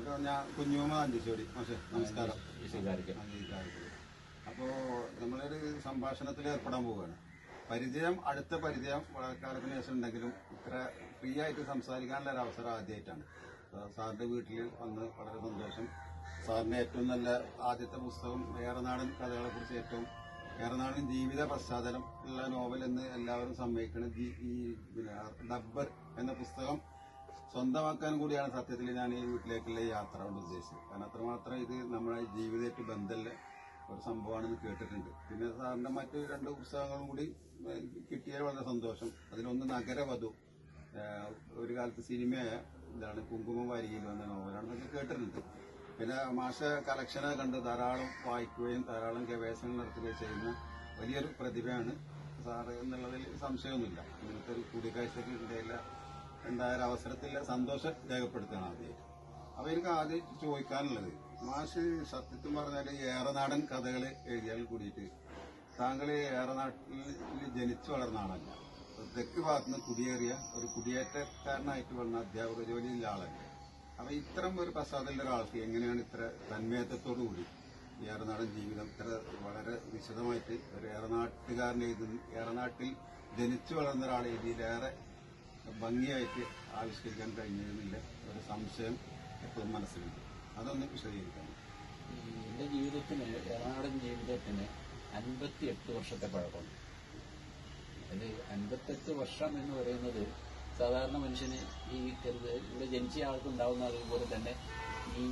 അപ്പോൾ ഞാൻ കുഞ്ഞുമ്മ അഞ്ചിച്ചോടി പക്ഷേ നമസ്കാരം. അപ്പോൾ നമ്മളൊരു സംഭാഷണത്തിൽ ഏർപ്പെടാൻ പോവുകയാണ്. പരിചയം അടുത്ത പരിചയം വളരെ കാലത്തിന് ശേഷം ഉണ്ടെങ്കിലും ഇത്ര ഫ്രീ ആയിട്ട് സംസാരിക്കാനുള്ള ഒരു അവസരം ആദ്യമായിട്ടാണ്. സാറിന്റെ വീട്ടിൽ വന്ന് വളരെ സന്തോഷം. സാറിന്റെ ഏറ്റവും നല്ല ആദ്യത്തെ പുസ്തകം ഏറനാടൻ കഥകളെ കുറിച്ച് ഏറ്റവും ഏറനാടൻ ജീവിത പശ്ചാത്തലം ഉള്ള നോവൽ എന്ന് എല്ലാവരും സമ്മതിക്കണം ഈ ഡബ്ബർ എന്ന പുസ്തകം സ്വന്തമാക്കാൻ കൂടിയാണ് സത്യത്തിൽ ഞാൻ ഈ വീട്ടിലേക്കുള്ള യാത്ര കൊണ്ട് ഉദ്ദേശിച്ചത്. കാരണം അത്രമാത്രം ഇത് നമ്മുടെ ജീവിതമായിട്ട് ബന്ധമല്ല ഒരു സംഭവമാണെന്ന് കേട്ടിട്ടുണ്ട്. പിന്നെ സാറിന്റെ മറ്റ് രണ്ട് പുസ്തകങ്ങളും കൂടി കിട്ടിയാൽ വളരെ സന്തോഷം. അതിലൊന്ന് നഗരവധു ഒരു കാലത്ത് സിനിമയായ ഇതാണ് കുങ്കുമം വാരികയിൽ വന്ന നോവലാണെന്നൊക്കെ കേട്ടിട്ടുണ്ട്. പിന്നെ മാഷ കളക്ഷനെ കണ്ട് ധാരാളം വായിക്കുകയും ധാരാളം ഗവേഷണം നടത്തുകയും ചെയ്യുന്ന വലിയൊരു പ്രതിഭയാണ് സാറ് എന്നുള്ളതിൽ സംശയമൊന്നുമില്ല. ഇങ്ങനത്തെ ഒരു കൂടിക്കാഴ്ചയ്ക്ക് ഇടയില്ല ഉണ്ടായ അവസരത്തിൽ സന്തോഷം രേഖപ്പെടുത്തുകയാണ് ആദ്യം. അപ്പൊ എനിക്ക് ആദ്യം ചോദിക്കാനുള്ളത് മാഷ് സത്യത്തിൽ പറഞ്ഞാൽ ഏറനാടൻ കഥകൾ എഴുതിയാൽ കൂടിയിട്ട് താങ്കൾ ഏറനാട്ടിൽ ജനിച്ചു വളർന്ന ആളല്ല. തെക്ക് ഭാഗത്തുനിന്ന് കുടിയേറിയ ഒരു കുടിയേറ്റക്കാരനായിട്ട് വന്ന അധ്യാപക ജോലിയുള്ള ആളല്ലേ. അപ്പൊ ഇത്തരം ഒരു പശ്ചാത്തലത്തിൽ ഒരാൾക്ക് എങ്ങനെയാണ് ഇത്ര തന്മയത്വത്തോടു കൂടി ഏറനാടൻ ജീവിതം ഇത്ര വളരെ വിശദമായിട്ട് ഒരു ഏറനാട്ടുകാരൻ എഴുതുന്ന ഏറനാട്ടിൽ ജനിച്ചു വളർന്ന ഒരാൾ എഴുതിയിലേറെ ഭംഗിയായിട്ട് ആവിഷ്കരിക്കാൻ കഴിഞ്ഞിരുന്നില്ല. ഒരു സംശയം എപ്പോഴും മനസ്സിലുണ്ട്. അതൊന്ന് വിശദീകരിക്കണം എന്റെ ജീവിതത്തിന് എറണാടൻ ജീവിതത്തിന് അൻപത്തി എട്ട് വർഷത്തെ പഴക്കമുണ്ട്. അത് അൻപത്തെട്ട് വർഷം എന്ന് പറയുന്നത് സാധാരണ മനുഷ്യന് ഈ ഇവിടെ ജനിച്ച ആൾക്കുണ്ടാവുന്ന അതുപോലെ തന്നെ ഈ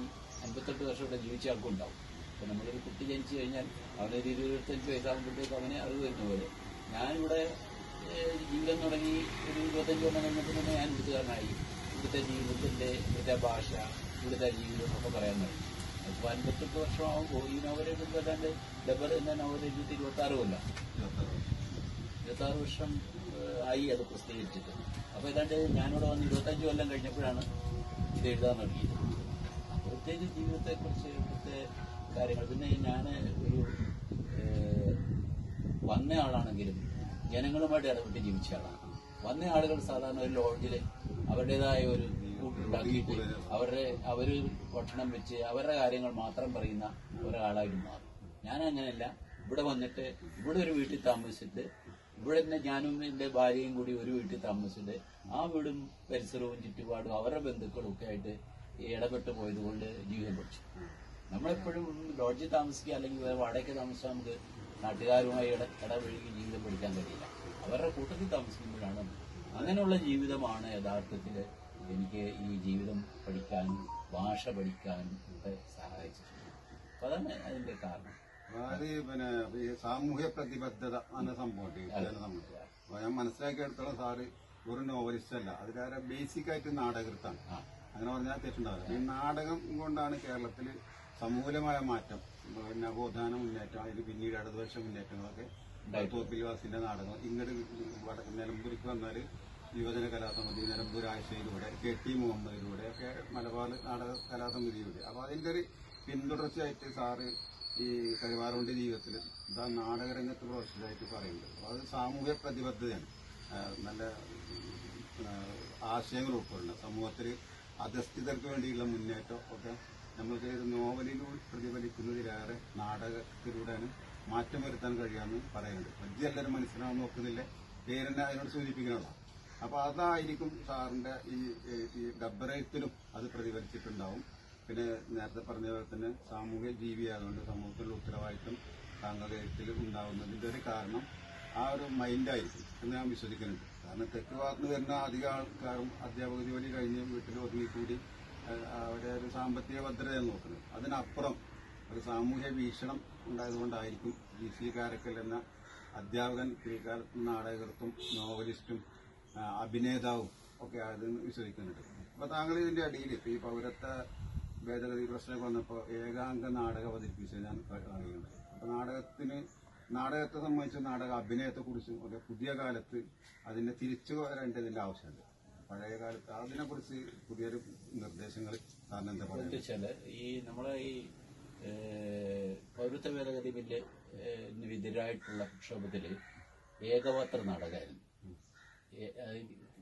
അൻപത്തെട്ട് വർഷം ഇവിടെ ജീവിച്ച ആൾക്കും ഉണ്ടാവും. അപ്പൊ നമ്മളൊരു കുട്ടി ജനിച്ചു കഴിഞ്ഞാൽ അവനൊരു ഇരുപത്തഞ്ച് വയസ്സാകുമ്പോഴത്തേക്ക് അവന് അറിവ് വരുന്ന പോലെ. ഞാനിവിടെ ജീവിതം തുടങ്ങി ഒരു ഇരുപത്തഞ്ച് കൊല്ലം കഴിഞ്ഞപ്പോൾ തന്നെ ഞാൻ ഇവിടുത്തുകാരനായി ഇവിടുത്തെ ജീവിതത്തിന്റെ ഇവിടുത്തെ ഭാഷ ഇവിടുത്തെ ജീവിതം ഒക്കെ പറയാൻ കഴിയും അപ്പൊ അൻപത്തെട്ട് വർഷമാകുമ്പോൾ ഈ നവരെ ഏതാണ്ട് ഡബർ എന്ന നോവൽ ഇരുപത്തി ആറ് കൊല്ലം. ഇരുപത്തി ആറ് വർഷം ആയി അത് പ്രസിദ്ധീകരിച്ചിട്ട്. അപ്പൊ ഏതാണ്ട് ഞാനിവിടെ വന്ന് ഇരുപത്തഞ്ച് കൊല്ലം കഴിഞ്ഞപ്പോഴാണ് ഇത് എഴുതാൻ തുടങ്ങിയത്. അപ്പോഴത്തേക്ക് ജീവിതത്തെക്കുറിച്ച് ഇവിടുത്തെ കാര്യങ്ങൾ. പിന്നെ ഞാൻ ഒരു വന്ന ആളാണെങ്കിലും ജനങ്ങളുമായിട്ട് ഇടപെട്ട് ജീവിച്ച ആളാണ്. വന്ന ആളുകൾ സാധാരണ ഒരു ലോഡ്ജിൽ അവരുടേതായ ഒരു കൂട്ടുണ്ടാക്കിയിട്ട് അവരുടെ അവർ ഭക്ഷണം വെച്ച് അവരുടെ കാര്യങ്ങൾ മാത്രം പറയുന്ന ഒരാളായിട്ട് മാറും. ഞാൻ അങ്ങനെയല്ല. ഇവിടെ വന്നിട്ട് ഇവിടെ ഒരു വീട്ടിൽ താമസിച്ചിട്ട് ഇവിടെ തന്നെ ഞാനും എന്റെ ഭാര്യയും കൂടി ഒരു വീട്ടിൽ താമസിച്ചിട്ട് ആ വീടും പരിസരവും ചുറ്റുപാടും അവരുടെ ബന്ധുക്കളും ഒക്കെ ആയിട്ട് ഇടപെട്ട് പോയത് കൊണ്ട് ജീവിതം പഠിച്ചു നമ്മളെപ്പോഴും ലോഡ്ജിൽ താമസിക്കുക അല്ലെങ്കിൽ വാടകയ്ക്ക് താമസിച്ചാൽ നമുക്ക് നാട്ടുകാരുമായി ഇട ഇടപഴകി ജീവിതം പഠിക്കാൻ കഴിയില്ല. അവരുടെ കൂട്ടത്തിൽ താമസിക്കുമ്പോഴാണ് അങ്ങനെയുള്ള ജീവിതമാണ് യഥാർത്ഥത്തിൽ എനിക്ക് ഈ ജീവിതം പഠിക്കാനും ഭാഷ പഠിക്കാനും ഒക്കെ സഹായിച്ചിട്ടുണ്ട് അപ്പൊ അതാണ് അതിന്റെ കാരണം. പിന്നെ സാമൂഹ്യ പ്രതിബദ്ധത എന്ന സംഭവം ഞാൻ മനസ്സിലാക്കിയെടുത്തോളം സാറ് ഒരു നോവലിസ്റ്റ് അല്ല. അതിലേറെ ബേസിക് ആയിട്ട് നാടകൃത്താണ് അങ്ങനെ പറഞ്ഞാൽ തെറ്റുണ്ടാവില്ല. ഈ നാടകം കൊണ്ടാണ് കേരളത്തിൽ സമൂലമായ മാറ്റം നവോത്ഥാന മുന്നേറ്റം അതിന് പിന്നീട് ഇടതുപക്ഷ മുന്നേറ്റങ്ങളൊക്കെ തോപ്പിൽ വാസിന്റെ നാടകം ഇങ്ങോട്ട് വടക്ക് നിലമ്പൂർക്ക് വന്നാൽ യുവജന കലാസമിതി നിലമ്പൂർ ആഴ്ചയിലൂടെ കെ ടി മുഹമ്മദിലൂടെ ഒക്കെ മലബാർ നാടക കലാസമിതിയിലൂടെ. അപ്പൊ അതിന്റെ ഒരു പിന്തുടർച്ചയായിട്ട് സാറ് ഈ കരുവാറുണ്ട് ജീവിതത്തിൽ ഇതാ നാടകരംഗത്ത് പ്രൊഫഷണലായിട്ട് പറയുന്നത്. അപ്പൊ അത് സാമൂഹ്യ പ്രതിബദ്ധതയാണ്. നല്ല ആശയങ്ങൾ ഉൾക്കൊള്ളുന്ന സമൂഹത്തിൽ അധസ്ഥിതർക്ക് വേണ്ടിയുള്ള മുന്നേറ്റം ഒക്കെ നമ്മൾക്ക് ഇത് നോവലിലൂടെ പ്രതിഫലിക്കുന്നതിലേറെ നാടകത്തിലൂടെയാണ് മാറ്റം വരുത്താൻ കഴിയാമെന്ന് പറയുന്നുണ്ട് വലിയ എല്ലാവരും മനസ്സിലാവാൻ നോക്കുന്നില്ല? പേരെന്നെ അതിനോട് സൂചിപ്പിക്കണമല്ലോ അപ്പോൾ അതായിരിക്കും സാറിന്റെ ഈ ഈ അത് പ്രതിഫലിച്ചിട്ടുണ്ടാവും. പിന്നെ നേരത്തെ പറഞ്ഞ പോലെ തന്നെ സാമൂഹ്യ ജീവിയായതുകൊണ്ട് സമൂഹത്തിലുള്ള ഉത്തരവാദിത്വം സാങ്കേതികത്തിൽ എഴുത്തിൽ ഒരു കാരണം ആ ഒരു മൈൻഡായിരിക്കും എന്ന് ഞാൻ വിശ്വസിക്കുന്നുണ്ട്. കാരണം തെക്ക് ഭാഗത്ത് വരുന്ന അധികം ആൾക്കാരും അധ്യാപക ജോലി കഴിഞ്ഞ് വീട്ടിൽ ഒതുങ്ങിക്കൂടി അവരുടെ ഒരു സാമ്പത്തിക ഭദ്രതയാണ് നോക്കുന്നത്. അതിനപ്പുറം ഒരു സാമൂഹ്യ വീക്ഷണം ഉണ്ടായതുകൊണ്ടായിരിക്കും ജി സി കാരക്കൽ എന്ന അധ്യാപകൻ പിൽക്കാലത്ത് നാടകൃത്തും നോവലിസ്റ്റും അഭിനേതാവും ഒക്കെ ആയതെന്ന് വിശ്വസിക്കുന്നുണ്ട്. അപ്പൊ താങ്കൾ ഇതിന്റെ അടിയിൽ ഇപ്പൊ ഈ പൗരത്വ ഭേദഗതി പ്രശ്നമൊക്കെ വന്നപ്പോൾ ഏകാംഗ നാടകം അവതരിപ്പിച്ചത് ഞാൻ അറിയുന്നുണ്ട് അപ്പൊ നാടകത്തിന് നാടകത്തെ സംബന്ധിച്ച് നാടക അഭിനയത്തെ കുറിച്ചും ഒക്കെ പുതിയ കാലത്ത് അതിന്റെ തിരിച്ചു വരേണ്ടതിന്റെ ആവശ്യമുണ്ട്. പഴയ കാലത്ത് അതിനെ കുറിച്ച് പുതിയൊരു നിർദ്ദേശങ്ങൾ എന്താ വെച്ചാൽ ഈ നമ്മളെ ഈ പൗരത്വ ഭേദഗതി ബില്ല് എതിരായിട്ടുള്ള പ്രക്ഷോഭത്തിൽ ഏകപാത്ര നാടകമായിരുന്നു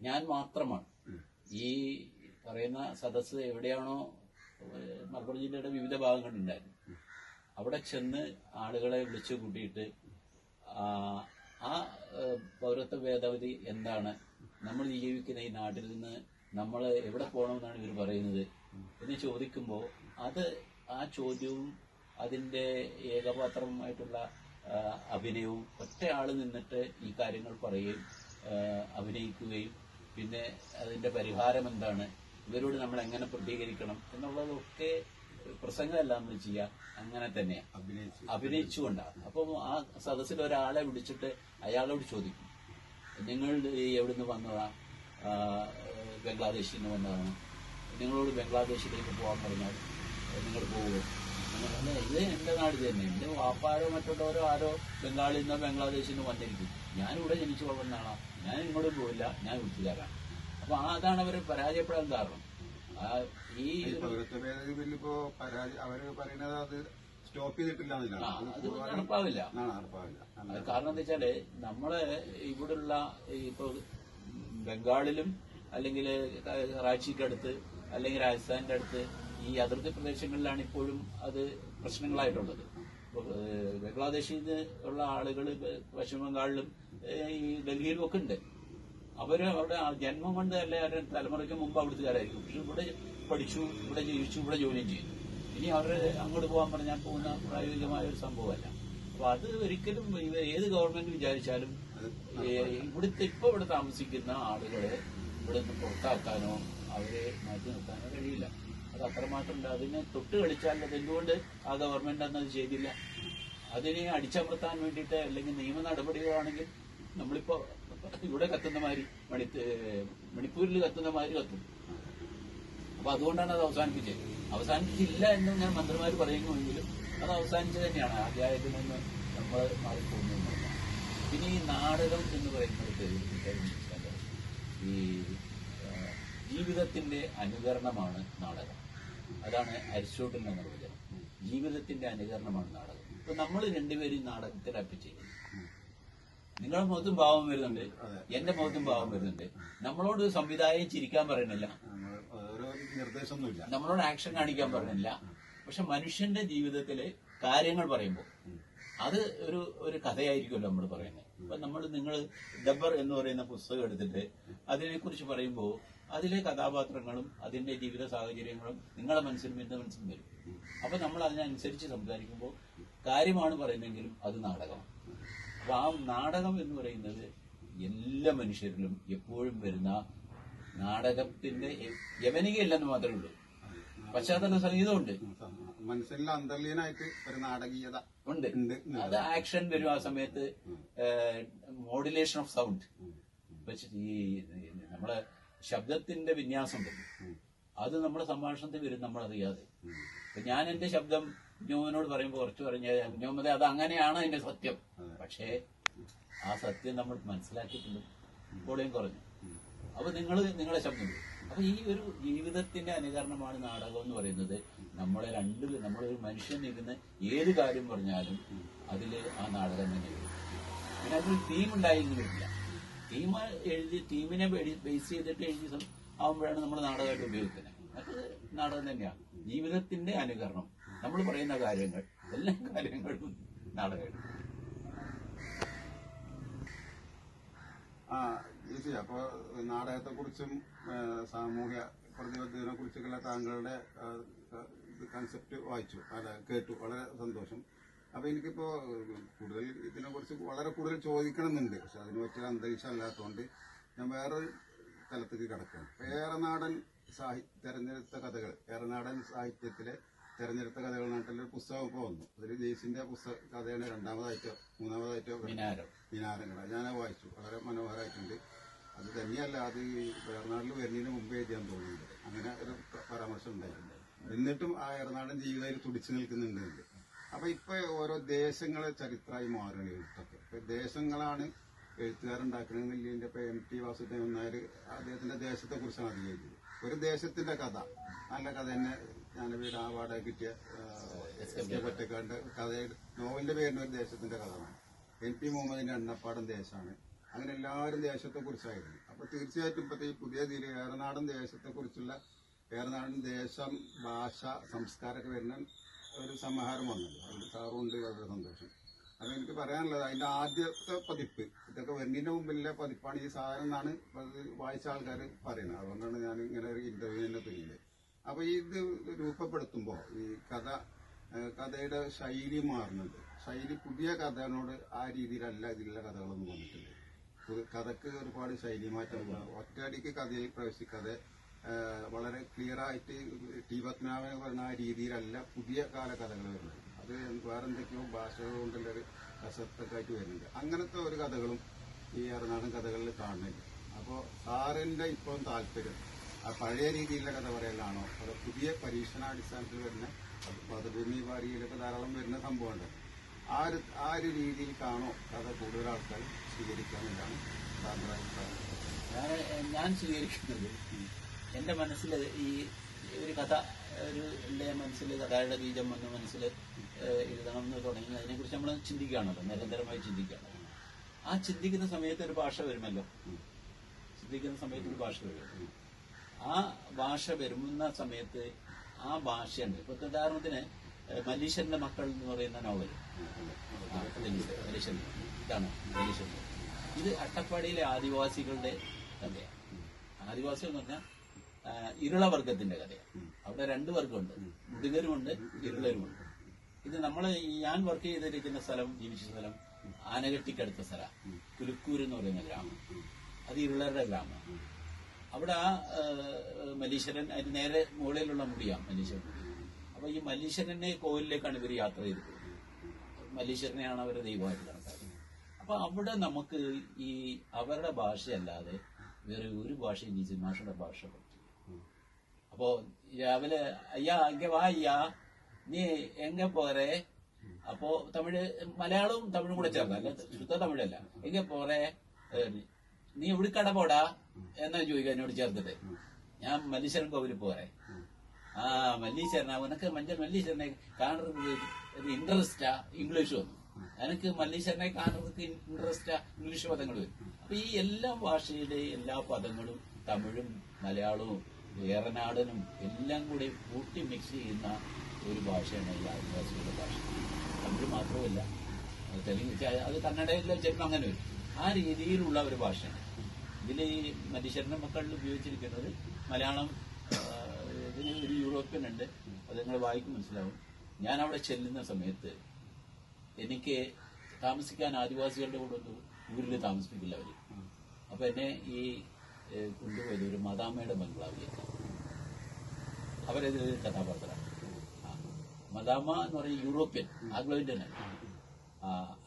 ഞാൻ മാത്രമാണ് ഈ പറയുന്ന സദസ് എവിടെയാണോ മലപ്പുറം ജില്ലയുടെ വിവിധ ഭാഗങ്ങളുണ്ടായിരുന്നു അവിടെ ചെന്ന് ആളുകളെ വിളിച്ചു കൂട്ടിയിട്ട് ആ പൗരത്വ ഭേദഗതി എന്താണ് നമ്മൾ ജീവിക്കുന്ന ഈ നാട്ടിൽ നിന്ന് നമ്മൾ എവിടെ പോകണമെന്നാണ് ഇവർ പറയുന്നത്. എന്ന് ചോദിക്കുമ്പോൾ അത് ആ ചോദ്യവും അതിന്റെ ഏകപാത്രമായിട്ടുള്ള അഭിനയവും ഒറ്റയാൾ നിന്നിട്ട് ഈ കാര്യങ്ങൾ പറയുകയും അഭിനയിക്കുകയും പിന്നെ അതിന്റെ പരിഹാരം എന്താണ് ഇവരോട് നമ്മൾ എങ്ങനെ പ്രതികരിക്കണം എന്നുള്ളതൊക്കെ പ്രസംഗമല്ല നമ്മൾ ചെയ്യുക അങ്ങനെ തന്നെ അഭിനയിച്ച്. അഭിനയിച്ചുകൊണ്ടാണ് അപ്പം ആ സദസ്സിൽ ഒരാളെ വിളിച്ചിട്ട് അയാളോട് ചോദിക്കും. നിങ്ങൾ എവിടുന്ന് വന്നതാ? ബംഗ്ലാദേശിൽ നിന്ന് വന്നതാണ്. നിങ്ങളോട് ബംഗ്ലാദേശിലേക്ക് പോകാൻ പറഞ്ഞാൽ നിങ്ങൾ പോകുമോ ഇത് എന്റെ നാട് തന്നെ. എന്റെ വാപ്പാരോ മറ്റുള്ളവരോ ആരോ ബംഗാളിൽ നിന്നോ ബംഗ്ലാദേശിൽ നിന്ന് വന്നിരിക്കും. ഞാനിവിടെ ജനിച്ചു വളർന്ന ഞാൻ ഇങ്ങോട്ട് പോയില്ല ഞാൻ വീട്ടുകാരാണ് അപ്പൊ അതാണ് അവർ പരാജയപ്പെടാൻ കാരണം. ഈ പൗരത്വ ഭേദഗതി ബില്ലിപ്പോ അവർ പറയുന്നത് അത് സ്റ്റോപ്പ് ചെയ്തിട്ടില്ല നടപ്പാവില്ല കാരണം എന്താ വെച്ചാൽ നമ്മൾ ഇവിടുള്ള ഇപ്പൊ ബംഗാളിലും അല്ലെങ്കിൽ കറാച്ചിക്ക് അടുത്ത് അല്ലെങ്കിൽ രാജസ്ഥാനിന്റെ അടുത്ത് ഈ അതിർത്തി പ്രദേശങ്ങളിലാണ് ഇപ്പോഴും അത് പ്രശ്നങ്ങളായിട്ടുള്ളത്. ബംഗ്ലാദേശിൽ നിന്ന് ഉള്ള ആളുകൾ പശ്ചിമ ബംഗാളിലും ഈ ഡൽഹിയിലും ഒക്കെ ഉണ്ട്. അവർ അവരുടെ ജന്മം കൊണ്ട് അല്ലെ അവരുടെ തലമുറയ്ക്ക് മുമ്പ് അവിടുത്തുകാരായിരിക്കും. പക്ഷെ ഇവിടെ പഠിച്ചു ഇവിടെ ജീവിച്ചു ഇവിടെ ജോലിയും ചെയ്തു. ഇനി അവർ അങ്ങോട്ട് പോകാൻ പറഞ്ഞാൽ പോകുന്ന പ്രായോഗികമായ ഒരു സംഭവമല്ല. അപ്പൊ അത് ഒരിക്കലും ഏത് ഗവൺമെന്റ് വിചാരിച്ചാലും ഇവിടുത്തെ ഇപ്പൊ ഇവിടെ താമസിക്കുന്ന ആളുകളെ ഇവിടെ നിന്ന് പുറത്താക്കാനോ അവരെ മാറ്റി നിർത്താനോ കഴിയില്ല. അത് അത്രമാത്രം ഉണ്ട്. അതിനെ തൊട്ട് കളിച്ചാൽ അത് എന്തുകൊണ്ട് ആ ഗവൺമെന്റ് അന്ന് അത് ചെയ്തില്ല? അതിനെ അടിച്ചമർത്താൻ വേണ്ടിയിട്ട് അല്ലെങ്കിൽ നിയമ നടപടികളാണെങ്കിൽ നമ്മളിപ്പോ ഇവിടെ കത്തുന്ന മാതിരി മണി മണിപ്പൂരിൽ കത്തുന്ന മാതിരി കത്തും. അപ്പൊ അതുകൊണ്ടാണ് അത് അവസാനിപ്പിച്ചത്. അവസാനിപ്പിച്ചില്ല എന്ന് ഞാൻ മന്ത്രിമാർ പറയുന്നുവെങ്കിലും അത് അവസാനിച്ചു തന്നെയാണ്. അധ്യായത്തിൽ നിന്ന് നമ്മൾ മാറിപ്പോകുന്നു എന്നുള്ളതാണ്. പിന്നെ ഈ നാടകം എന്ന് പറയുന്നത് ഈ ജീവിതത്തിന്റെ അനുകരണമാണ് നാടകം. അതാണ് അരിസ്റ്റോട്ടിലിന്റെ നിർവചനം. ജീവിതത്തിന്റെ അനുകരണമാണ് നാടകം. ഇപ്പൊ നമ്മൾ രണ്ടുപേരും നാടകത്തിൽ അപ്പിച്ചിരിക്കുന്നു നിങ്ങളുടെ മുഖത്തും ഭാവം വരുന്നുണ്ട്. എന്റെ മുഖത്തും ഭാവം വരുന്നുണ്ട്. നമ്മളോട് സംവിധായകൻ ചിരിക്കാൻ ഓരോ നിർദ്ദേശമൊന്നുമില്ല. നമ്മളോട് ആക്ഷൻ കാണിക്കാൻ പറഞ്ഞില്ല. പക്ഷെ മനുഷ്യന്റെ ജീവിതത്തിലെ കാര്യങ്ങൾ പറയുമ്പോൾ അത് ഒരു ഒരു കഥയായിരിക്കുമല്ലോ നമ്മൾ പറയുന്നത് അപ്പൊ നമ്മൾ നിങ്ങൾ ഡബ്ബർ എന്ന് പറയുന്ന പുസ്തകം എടുത്തിട്ട് അതിനെക്കുറിച്ച് പറയുമ്പോൾ അതിലെ കഥാപാത്രങ്ങളും അതിന്റെ ജീവിത സാഹചര്യങ്ങളും നിങ്ങളെ മനസ്സിലും എന്റെ മനസ്സിലും വരും. അപ്പൊ നമ്മൾ അതിനനുസരിച്ച് സംസാരിക്കുമ്പോൾ കാര്യമാണ് പറയുന്നെങ്കിലും അത് നാടകമാണ് അപ്പൊ ആ നാടകം എന്ന് പറയുന്നത് എല്ലാ മനുഷ്യരിലും എപ്പോഴും വരുന്ന നാടകത്തിന്റെ യവനികയല്ലെന്ന് മാത്രമേ ഉള്ളൂ. പശ്ചാത്തല സംഗീതമുണ്ട്. മനസ്സിലെ അന്തർലീനായിട്ട് ഒരു നാടകീയത ഉണ്ട്. അത് ആക്ഷൻ വരും ആ സമയത്ത് മോഡുലേഷൻ ഓഫ് സൗണ്ട് ഈ നമ്മളെ ശബ്ദത്തിന്റെ വിന്യാസം വരും അത് നമ്മുടെ സംഭാഷണത്തിൽ വരും നമ്മൾ അറിയാതെ ഇപ്പൊ ഞാൻ എന്റെ ശബ്ദം കുഞ്ഞോമനോട് പറയുമ്പോൾ കുറച്ച് പറഞ്ഞ കുഞ്ഞോമതെ അത് അങ്ങനെയാണ് അതിന്റെ സത്യം. പക്ഷേ ആ സത്യം നമ്മൾ മനസ്സിലാക്കിയിട്ടുണ്ട്. ഇപ്പോഴേയും കുറഞ്ഞു. അപ്പൊ നിങ്ങൾ നിങ്ങളെ ശബ്ദം. അപ്പൊ ഈ ഒരു ജീവിതത്തിന്റെ അനുകരണമാണ് നാടകം എന്ന് പറയുന്നത്. നമ്മളെ രണ്ട് നമ്മളൊരു മനുഷ്യൻ ഇരുന്ന് ഏത് കാര്യം പറഞ്ഞാലും അതിൽ ആ നാടകം തന്നെ വരും. പിന്നെ അതിൽ തീം ഉണ്ടായിരുന്നു വരില്ല തീം എഴുതി തീമിനെ ബേസ് ചെയ്തിട്ട് എഴുതി ആവുമ്പോഴാണ് നമ്മൾ നാടകമായിട്ട് ഉപയോഗിക്കുന്നത്. അത് നാടകം തന്നെയാണ്. ജീവിതത്തിന്റെ അനുകരണം. നമ്മൾ പറയുന്ന കാര്യങ്ങൾ എല്ലാ കാര്യങ്ങളും നാടകമായിട്ട്. ആ ചേച്ചി അപ്പോൾ നാടകത്തെ കുറിച്ചും സാമൂഹ്യ പ്രതിബദ്ധതയെ കുറിച്ചൊക്കെയുള്ള താങ്കളുടെ കൺസെപ്റ്റ് വായിച്ചു. അല്ല കേട്ടു. വളരെ സന്തോഷം. അപ്പൊ എനിക്കിപ്പോ കൂടുതൽ ഇതിനെ കുറിച്ച് വളരെ കൂടുതൽ ചോദിക്കണമെന്നുണ്ട്. പക്ഷെ അതിന് പറ്റിയ അന്തരീക്ഷം അല്ലാത്തതുകൊണ്ട് ഞാൻ വേറൊരു തലത്തേക്ക് കിടക്കുകയാണ്. ഏറനാടൻ സാഹി തെരഞ്ഞെടുത്ത കഥകൾ ഏറനാടൻ സാഹിത്യത്തിലെ തെരഞ്ഞെടുത്ത കഥകൾ നാട്ടിലൊരു പുസ്തകം ഇപ്പോൾ വന്നു. അതിൽ ജെയ്സിന്റെ പുസ്തക കഥയാണ് രണ്ടാമതായിട്ടോ മൂന്നാമതായിട്ടോ മിനാരം. മിനാരങ്ങൾ ഞാൻ വായിച്ചു. വളരെ മനോഹരമായിട്ടുണ്ട് അത് തന്നെയല്ല അത് ഈ വേർനാട്ടിൽ വരുന്നതിന് മുമ്പേ ചെയ്യാൻ തോന്നിയത് അങ്ങനെ ഒരു പരാമർശം ഉണ്ടായിട്ടുണ്ട്. എന്നിട്ടും ആ എറണാടൻ ജീവിതത്തിൽ തുടിച്ചു നിൽക്കുന്നുണ്ട്. അപ്പൊ ഇപ്പൊ ഓരോ ദേശങ്ങളെ ചരിത്രമായി മാറുകയാണ് എഴുത്തൊക്കെ ഇപ്പൊ ദേശങ്ങളാണ് എഴുത്തുകാരുണ്ടാക്കണമെന്നില്ല ഇപ്പൊ എം ടി വാസുദേവൻ നായർ അദ്ദേഹത്തിന്റെ ദേശത്തെ കുറിച്ചാണ് അധികം എഴുതിയത്. ഒരു ദേശത്തിന്റെ കഥ നല്ല കഥ തന്നെ ജ്ഞാനപീഠ അവാർഡ് കിട്ടിയ ആ, എസ് കെ പൊറ്റക്കാടിന്റെ കഥയുടെ നോവലിന്റെ പേരിന് ഒരു ദേശത്തിന്റെ കഥ എം പി മുഹമ്മദിന്റെ എണ്ണപ്പാടം ദേശമാണ്. അങ്ങനെ എല്ലാവരും ദേശത്തെ കുറിച്ചായിരുന്നു അപ്പൊ തീർച്ചയായിട്ടും ഇപ്പോഴത്തെ പുതിയ തീരെ ഏറനാടൻ ദേശത്തെ കുറിച്ചുള്ള ഏറനാടൻ ദേശം ഭാഷ സംസ്കാരമൊക്കെ വരുന്ന ഒരു സമാഹാരം വന്നത് അതിൽ സാറുണ്ട് വളരെ സന്തോഷം. അപ്പൊ എനിക്ക് പറയാനുള്ളത് അതിന്റെ ആദ്യത്തെ പതിപ്പ് ഇതൊക്കെ വരുന്നതിന്റെ മുമ്പിലെ പതിപ്പാണ് ഈ സാധനം എന്നാണ് വായിച്ച ആൾക്കാർ പറയുന്നത്. അതുകൊണ്ടാണ് ഞാൻ ഇങ്ങനെ ഒരു ഇന്റർവ്യൂ തന്നെ തുനിയത് അപ്പൊ ഇത് രൂപപ്പെടുത്തുമ്പോൾ ഈ കഥ കഥയുടെ ശൈലി മാറുന്നുണ്ട്. ശൈലി പുതിയ കഥനോട് ആ രീതിയിലല്ല ഇതിലുള്ള കഥകളൊന്നും വന്നിട്ടുണ്ട് പുതു- കഥക്ക് ഒരുപാട് ശൈലി മാറ്റം ഒറ്റയടിക്ക് കഥയിൽ പ്രവേശിക്കാതെ വളരെ ക്ലിയർ ആയിട്ട് ടി. പത്മനാഭൻ പറഞ്ഞ ആ രീതിയിലല്ല പുതിയ കാല കഥകൾ വരുന്നത്. അത് വേറെ എന്തൊക്കെയോ ഭാഷകൾ കൊണ്ടുള്ള ഒരു വരുന്നുണ്ട്. അങ്ങനത്തെ ഒരു കഥകളും ഈ എറണാകുളം കഥകളിൽ കാണുന്നില്ല. അപ്പോൾ സാറിന്റെ ഇപ്പം താല്പര്യം പഴയ രീതിയിലുള്ള കഥ പറയലാണോ? അതോ പുതിയ പരീക്ഷണാടിസ്ഥാനത്തിൽ വരുന്ന പദഭൂമി വാരികയിലൊക്കെ ധാരാളം വരുന്ന സംഭവമുണ്ട്? ആ ഒരു ആ ഒരു രീതിയിൽ കാണോ കഥ കൂടുതൽ ആൾക്കാർ സ്വീകരിക്കാമെന്നാണ് സാധാരണ ഞാൻ ഞാൻ സ്വീകരിക്കുന്നത് എന്റെ മനസ്സിൽ ഈ ഒരു കഥ ഒരു എന്റെ മനസ്സിൽ കഥയുടെ ബീജം വന്ന് മനസ്സിൽ എഴുതണം എന്ന് തുടങ്ങി അതിനെക്കുറിച്ച് നമ്മൾ ചിന്തിക്കുകയാണല്ലോ നിരന്തരമായി ചിന്തിക്കുകയാണ്. ആ ചിന്തിക്കുന്ന സമയത്ത് ഒരു ഭാഷ വരുമല്ലോ. ചിന്തിക്കുന്ന സമയത്ത് ഒരു ഭാഷ വരും. ആ ഭാഷ വരുന്ന സമയത്ത് ആ ഭാഷയുണ്ട് ഇപ്പൊ ഉദാഹരണത്തിന് മല്ലീശ്വരന്റെ മക്കൾ എന്ന് പറയുന്ന നോവൽ മല്ലീശ്വരൻ ഇതാണ് മല്ലീശ്വരൻ ഇത് അട്ടപ്പാടിയിലെ ആദിവാസികളുടെ കഥയാണ്. ആദിവാസി എന്ന് പറഞ്ഞാൽ ഇരുളവർഗത്തിന്റെ കഥയാണ്. അവിടെ രണ്ട് വർഗമുണ്ട്. മുടുകരുമുണ്ട് ഇരുളരുമുണ്ട്. ഇത് നമ്മൾ ഞാൻ വർക്ക് ചെയ്തിരിക്കുന്ന സ്ഥലം ജീവിച്ച സ്ഥലം ആനകെട്ടിക്കടുത്ത സ്ഥലം കുലുക്കൂർ എന്ന് പറയുന്ന ഗ്രാമം. അത് ഇരുളരുടെ ഗ്രാമമാണ്. അവിടെ ആ മല്ലീശ്വരൻ അതിന് നേരെ മുകളിലുള്ള മുടിയാണ് മല്ലീശ്വരൻ മുടി. അപ്പൊ ഈ മല്ലീശ്വരന്റെ കോവിലിലേക്കാണ് ഇവർ യാത്ര ചെയ്തത്. മല്ലീശ്വരനെയാണ് അവരുടെ ദൈവമായിട്ട് കണക്കാക്കുന്നത്. അപ്പൊ അവിടെ നമുക്ക് ഈ അവരുടെ ഭാഷയല്ലാതെ വേറെ ഒരു ഭാഷയും ഈ സിനിമാഷയുടെ ഭാഷ പറ്റില്ല. അപ്പോ രാവിലെ അയ്യാ അങ്ക വാ അയ്യാ. നീ എങ്ക പോരെ? അപ്പോ തമിഴ് മലയാളവും തമിഴും കൂടെ ചേർന്ന അല്ല ശുദ്ധ തമിഴല്ല. എങ്ക പോരെ? നീ എവിടെ കട പോടാ. എന്നാ ചോദിക്കാൻ എന്നോട് ചേർത്തിട്ട്. ഞാൻ മല്ലീശ്വരൻ കോവിൽ പോരെ. ആ മല്ലീശ്വരനാ ഉനക്ക് മഞ്ചൻ മല്ലീശ്വരനെ കാണുന്നത് ഒരു ഇൻട്രസ്റ്റാ ഇംഗ്ലീഷ് വന്നു. എനിക്ക് മല്ലീശ്വരനെ കാണുന്നത് ഇൻട്രസ്റ്റാ ഇംഗ്ലീഷ് പദങ്ങൾ വരും. അപ്പൊ ഈ എല്ലാ ഭാഷയിലെ എല്ലാ പദങ്ങളും തമിഴും മലയാളവും വേറനാടനും എല്ലാം കൂടി കൂട്ടി മിക്സ് ചെയ്യുന്ന ഒരു ഭാഷയാണ് ഈ ആദിവാസികളുടെ ഭാഷ. തമിഴ് മാത്രമല്ല തെലുങ്ക് അത് കന്നഡയിലെ ചിലപ്പോൾ അങ്ങനെ വരും. ആ രീതിയിലുള്ള ഒരു ഭാഷയാണ്. ഇതിൽ മനുഷ്യരുടെ മക്കളിൽ ഉപയോഗിച്ചിരിക്കുന്നത് മലയാളം ഇതിന് ഒരു യൂറോപ്യൻ ഉണ്ട്. അത് നിങ്ങൾ വായിക്കും മനസ്സിലാവും. ഞാൻ അവിടെ ചെല്ലുന്ന സമയത്ത് എനിക്ക് താമസിക്കാൻ ആദിവാസികളുടെ കൂടെ ഒരു ഊരിൽ താമസിപ്പിക്കില്ല അവർ. അപ്പൊ എന്നെ ഈ കൊണ്ടുപോയത് ഒരു മദാമ്മയുടെ ബംഗ്ലാവിലേക്ക്. അവരതിൽ കഥാപാത്രമാണ്. മദാമ എന്ന് പറയുന്ന യൂറോപ്യൻ ആഗ്ലോയിന്റെ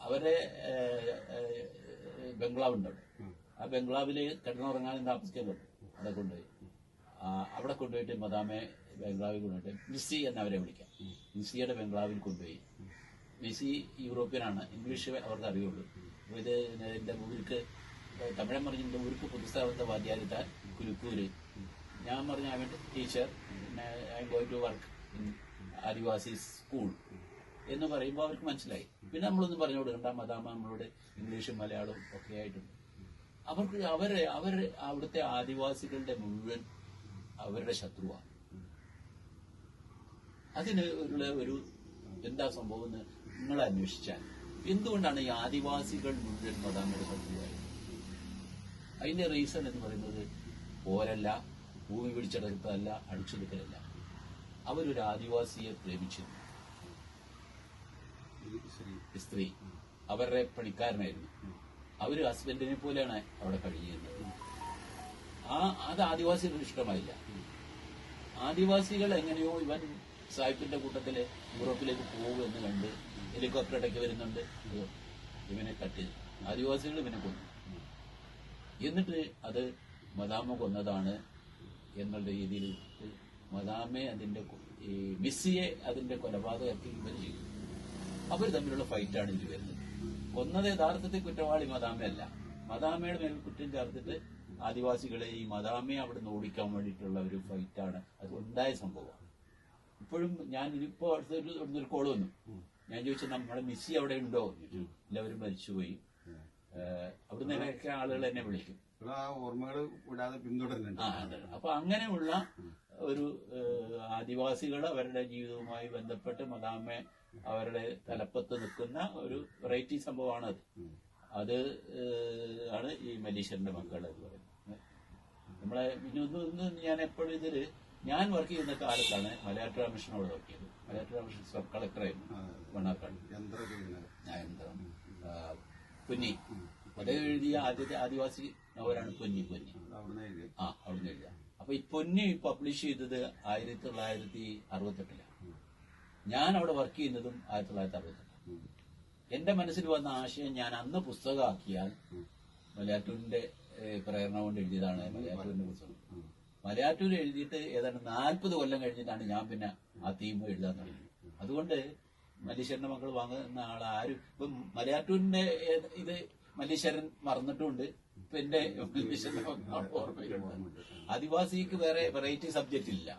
അവരെ ബംഗ്ലാവ് ഉണ്ട് അവിടെ. ആ ബംഗ്ലാവിൽ കിടന്നുറങ്ങാനും താമസിക്കലുണ്ട് അവിടെ കൊണ്ടുപോയി. അവിടെ കൊണ്ടുപോയിട്ട് മദാമെ ബംഗ്ലാവിൽ കൊണ്ടുപോയിട്ട് മിസ്സി എന്നവരെ വിളിക്കാം. മിസ്സിയുടെ ബംഗ്ലാവിൽ കൊണ്ടുപോയി. മിസ്സി യൂറോപ്യനാണ്. ഇംഗ്ലീഷ് അവർക്ക് അറിയുള്ളൂ. ഇത് എന്റെ ഊർക്ക് തമിഴൻ പറഞ്ഞ എന്റെ ഊർക്ക് പുതുസ്ഥാപനത്തെ വാദ്യാരിത്താൻ കുരുക്കൂര് ഞാൻ പറഞ്ഞ അവൻ teacher I going to work in adivasi school എന്ന് പറയുമ്പോൾ അവർക്ക് മനസ്സിലായി. പിന്നെ നമ്മളൊന്നും പറഞ്ഞു കൊടുക്കണ്ട. മദാമ നമ്മളോട് ഇംഗ്ലീഷും മലയാളവും ഒക്കെ ആയിട്ടുണ്ട്. അവർക്ക് അവർ അവർ അവിടുത്തെ ആദിവാസികളുടെ മുഴുവൻ അവരുടെ ശത്രുവാണ്. അതിന് ഉള്ള ഒരു എന്താ സംഭവം എന്ന് നിങ്ങൾ അന്വേഷിച്ചാൽ എന്തുകൊണ്ടാണ് ഈ ആദിവാസികൾ മുഴുവൻ മദാമയുടെ ശത്രുവായത് അതിന്റെ റീസൺ എന്ന് പറയുന്നത് പോരല്ല ഭൂമി പിടിച്ചെടുത്തതല്ല അടിച്ചെടുക്കലല്ല. അവരൊരു ആദിവാസിയെ പ്രേമിച്ചിരുന്നു. സ്ത്രീ. അവരുടെ പണിക്കാരനായിരുന്നു. അവർ ഹസ്ബൻഡിനെ പോലെയാണ് അവിടെ കഴിയുന്നത്. ആ അത് ആദിവാസികൾക്ക് ഇഷ്ടമായില്ല. ആദിവാസികൾ എങ്ങനെയോ ഇവൻ സാഹിബിന്റെ കൂട്ടത്തിൽ യൂറോപ്പിലേക്ക് പോകുമെന്ന് കണ്ട് ഹെലികോപ്റ്റർ ഇടയ്ക്ക് വരുന്നുണ്ട്. ഇവനെ കട്ട് ആദിവാസികൾ ഇവനെ കൊന്നു. എന്നിട്ട് അത് മദാമ കൊന്നതാണ് എന്നുള്ള രീതിയിൽ മദാമെ അതിന്റെ ഈ മിസ്സിയെ അതിന്റെ കൊലപാതകത്തിൽ ഇവർ ചെയ്തു. അവർ തമ്മിലുള്ള ഫൈറ്റാണ് ഇതിൽ വരുന്നത്. കൊന്നത് യഥാർത്ഥത്തിൽ കുറ്റവാളി മദാമയല്ല മദാമയുടെ മേൽ കുറ്റം ചേർത്തിട്ട് ആദിവാസികളെ ഈ മദാമയെ അവിടെ നിന്ന് ഓടിക്കാൻ വേണ്ടിയിട്ടുള്ള ഒരു ഫൈറ്റാണ് അത് ഉണ്ടായ സംഭവമാണ്. ഇപ്പോഴും ഞാൻ ഇനിയിപ്പോ അടുത്തൊരു ഒരു കോൾ വന്നു. ഞാൻ ചോദിച്ചു നമ്മുടെ മിസ്സി അവിടെ ഉണ്ടോ? എല്ലാവരും മരിച്ചുപോയി. അവിടുന്ന് ഇടയ്ക്ക് ആളുകൾ എന്നെ വിളിക്കും. ഓർമ്മകൾ വിടാതെ പിന്തുടരുന്നുണ്ട്. ആ അതെ. അപ്പൊ അങ്ങനെയുള്ള ഒരു ആദിവാസികൾ അവരുടെ ജീവിതവുമായി ബന്ധപ്പെട്ട് മദാമെ അവരുടെ തലപ്പത്ത് നിൽക്കുന്ന ഒരു വെറൈറ്റി സംഭവമാണ് ഉം. അത് ആണ് ഈ മലീശ്വരന്റെ മക്കൾ എന്ന് പറയുന്നത്. നമ്മളെ ഞാൻ എപ്പോഴും ഇതിൽ ഞാൻ വർക്ക് ചെയ്യുന്ന കാലത്താണ് മലയാറ്റ മിഷനോട് വർക്ക് ചെയ്തത്. മലയാറ്റൂർ മിഷൻ സബ് കളക്ടറായിരുന്നു മണ്ണാർക്കാട് യന്ത്ര പൊന്നി അത് എഴുതിയ ആദ്യത്തെ ആദിവാസി നോവലാണ് പൊന്നി പൊന്നി ആ അവിടുന്ന് എഴുതിയ. അപ്പൊ ഈ പൊന്നി പബ്ലിഷ് ചെയ്തത് ആയിരത്തി തൊള്ളായിരത്തി അറുപത്തെട്ടിലാണ് ഞാൻ അവിടെ വർക്ക് ചെയ്യുന്നതും ആയിരത്തി തൊള്ളായിരത്തി അറുപത്തെട്ട് എന്റെ മനസ്സിൽ വന്ന ആശയം ഞാൻ അന്ന് പുസ്തകമാക്കിയാൽ മലയാറ്റൂരിന്റെ പ്രേരണ കൊണ്ട് എഴുതിയതാണ് മലയാറ്റൂരിന്റെ പുസ്തകം ഉം. മലയാറ്റൂർ എഴുതിയിട്ട് ഏതാണ്ട് നാൽപ്പത് കൊല്ലം കഴിഞ്ഞിട്ടാണ് ഞാൻ പിന്നെ ആ തീം എഴുതാൻ തുടങ്ങിയത്. അതുകൊണ്ട് മല്ലീശ്വരന്റെ മക്കൾ വാങ്ങുന്ന ആൾ ആരും ഇപ്പം മലയാറ്റൂരിന്റെ ഇത് മല്ലീശ്വരൻ മറന്നിട്ടുമുണ്ട്. ഇപ്പൊ എന്റെ മല്ലീശ്വരന്റെ മക്കൾ ഓർമ്മയിലുണ്ട് ആദിവാസിക്ക് വേറെ വെറൈറ്റി സബ്ജക്റ്റ് ഇല്ല.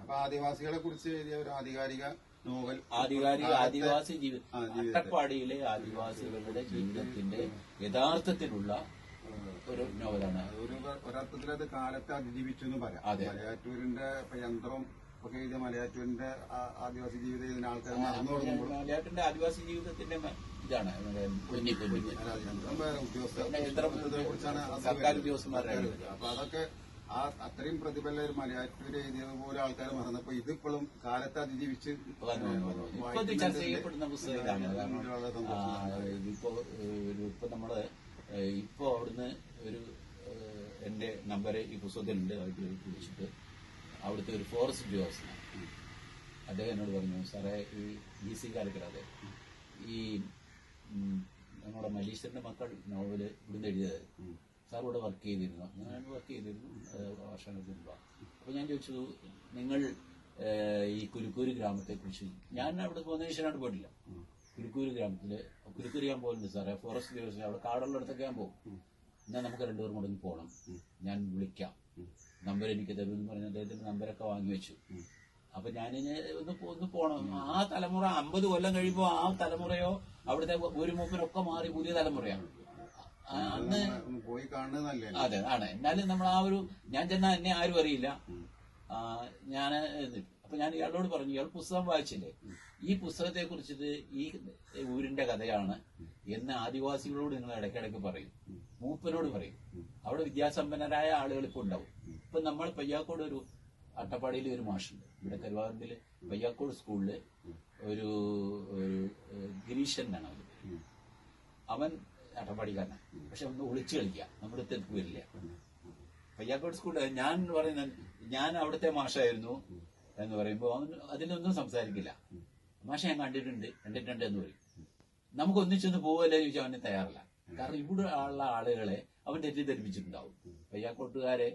അപ്പൊ ആദിവാസികളെ കുറിച്ച് എഴുതിയ ഒരു ആധികാരിക നോവൽ. ആധികാരിക ആദിവാസി ജീവിതം അട്ടപ്പാടിയിലെ ആദിവാസികളുടെ ജീവിതത്തിന്റെ യഥാർത്ഥത്തിലുള്ള ഒരു നോവലാണ്. ഒരു ഒരർത്ഥത്തിൽ അത് കാലത്തെ അതിജീവിച്ചു എന്ന് പറയാം. മലയാറ്റൂരിന്റെ ഇപ്പൊ യന്ത്രം ഒക്കെ ഇത് മലയാറ്റൂരിന്റെ ആദിവാസി ജീവിതം എഴുതുന്ന ആൾക്കാർ നടന്നു തുടങ്ങുമ്പോൾ മലയാറ്റൂരിന്റെ ആദിവാസി ജീവിതത്തിന്റെ ഇതാണ്. പിന്നെ സർക്കാർ ഉദ്യോഗസ്ഥന്മാരെ. അപ്പൊ അതൊക്കെ ആ അത്രയും പ്രതിഫല ഒരു മലയാറ്റൂര് എഴുതിയത് പോലെ ആൾക്കാർ മറന്നപ്പോ ഇതിപ്പോഴും കാലത്തെ അതിജീവിച്ച്. ഇപ്പൊ ചർച്ച ചെയ്യപ്പെടുന്ന പുസ്തകമാണ് ഇതിപ്പോ ഇപ്പൊ നമ്മൾ ഇപ്പൊ അവിടുന്ന് ഒരു എന്റെ നമ്പർ ഈ പുസ്തകത്തിലുണ്ട് അവർക്ക് വിളിച്ചിട്ട് അവിടുത്തെ ഒരു ഫോറസ്റ്റ് ഉദ്യോഗസ്ഥനാണ് അദ്ദേഹം എന്നോട് പറഞ്ഞു സാറേ ഈ ബി സി കാലക്കടാതെ ഈ നമ്മുടെ മലീശ്വരന്റെ മക്കൾ നോവൽ ഇവിടുന്ന് എഴുതിയത് സാർ ഇവിടെ വർക്ക് ചെയ്തിരുന്നു. ഞാൻ വർക്ക് ചെയ്തിരുന്നു വർഷങ്ങൾക്ക് മുമ്പ്. അപ്പൊ ഞാൻ ചോദിച്ചു നിങ്ങൾ ഈ കുരുക്കൂര് ഗ്രാമത്തെ കുറിച്ച് ഞാൻ അവിടെ ശേഷമാണ് പോയിട്ടില്ല. കുരുക്കൂര് ഗ്രാമത്തിൽ കുരുക്കൂര് ഞാൻ പോകുന്നുണ്ട് സാറേ ഫോറസ്റ്റ് ഉദ്യോഗസ്ഥ അവിടെ കാടുള്ളിടത്തൊക്കെ ഞാൻ പോകും. എന്നാൽ നമുക്ക് രണ്ടുപേരും കൂടെ ഒന്ന് പോകണം ഞാൻ വിളിക്കാം. നമ്പർ എനിക്ക് തരുമെന്ന് പറഞ്ഞ അദ്ദേഹത്തിന്റെ നമ്പരൊക്കെ വാങ്ങി വെച്ചു. അപ്പൊ ഞാനിന് ഒന്ന് ഒന്ന് പോണം. ആ തലമുറ അമ്പത് കൊല്ലം കഴിയുമ്പോൾ ആ തലമുറയോ അവിടുത്തെ ഒരു മൂപ്പനൊക്കെ മാറി പുതിയ തലമുറയാണ് അന്ന് പോയി കാണുന്നതല്ലേ അതെ ആണ്. എന്നാലും നമ്മൾ ആ ഒരു ഞാൻ ചെന്നാൽ എന്നെ ആരും അറിയില്ല. ഞാൻ അപ്പൊ ഞാൻ ഇയാളോട് പറഞ്ഞു ഇയാൾ പുസ്തകം വായിച്ചില്ലേ? ഈ പുസ്തകത്തെ കുറിച്ചിട്ട് ഈ ഊരിന്റെ കഥയാണ് എന്ന് ആദിവാസികളോട് നിങ്ങൾ ഇടയ്ക്കിടയ്ക്ക് പറയും. മൂപ്പനോട് പറയും. അവിടെ വിദ്യാസമ്പന്നരായ ആളുകൾ ഇപ്പൊ ഉണ്ടാവും. ഇപ്പൊ നമ്മൾ പയ്യാക്കോട് ഒരു അട്ടപ്പാടിയിൽ ഒരു മാഷുണ്ട്. ഇവിടെ കരുവാരത്തിൽ പയ്യാക്കോട് സ്കൂളിൽ ഒരു ഗിരീശൻ എന്നാണ് അവർ. അവൻ അട്ടപ്പാടിക്കാരനാണ്. പക്ഷെ ഒന്ന് ഒളിച്ചു കളിക്കുക. നമ്മുടെ തെക്ക് വരില്ല. പയ്യാക്കോട് സ്കൂളിൽ ഞാൻ പറയുന്ന ഞാൻ അവിടുത്തെ മാഷായിരുന്നു എന്ന് പറയുമ്പോൾ അവൻ അതിലൊന്നും സംസാരിക്കില്ല. മാഷ ഞാൻ കണ്ടിട്ടുണ്ട് കണ്ടിട്ടുണ്ട് എന്ന് പറയും. നമുക്ക് ഒന്നിച്ചൊന്ന് പോവല്ലേ ചോദിച്ചാൽ അവന് തയ്യാറില്ല. കാരണം ഇവിടെ ഉള്ള ആളുകളെ അവൻ തെറ്റിദ്ധരിപ്പിച്ചിട്ടുണ്ടാവും. പയ്യാക്കോട്ടുകാരെ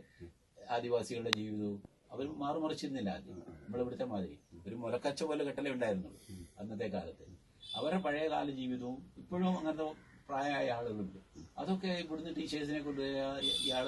ആദിവാസികളുടെ ജീവിതവും അവർ മാറുമറിച്ചിരുന്നില്ല ആദ്യം. നമ്മളിവിടുത്തെ മാതിരി ഒരു മുലക്കച്ച പോലെ കെട്ടലേ ഉണ്ടായിരുന്നുള്ളൂ അന്നത്തെ കാലത്ത്. അവരുടെ പഴയകാല ജീവിതവും ഇപ്പോഴും അങ്ങനത്തെ പ്രായമായ ആളുകളുണ്ട്. അതൊക്കെ ഇവിടുന്ന് ടീച്ചേഴ്സിനെ കൊണ്ട് ഇയാൾ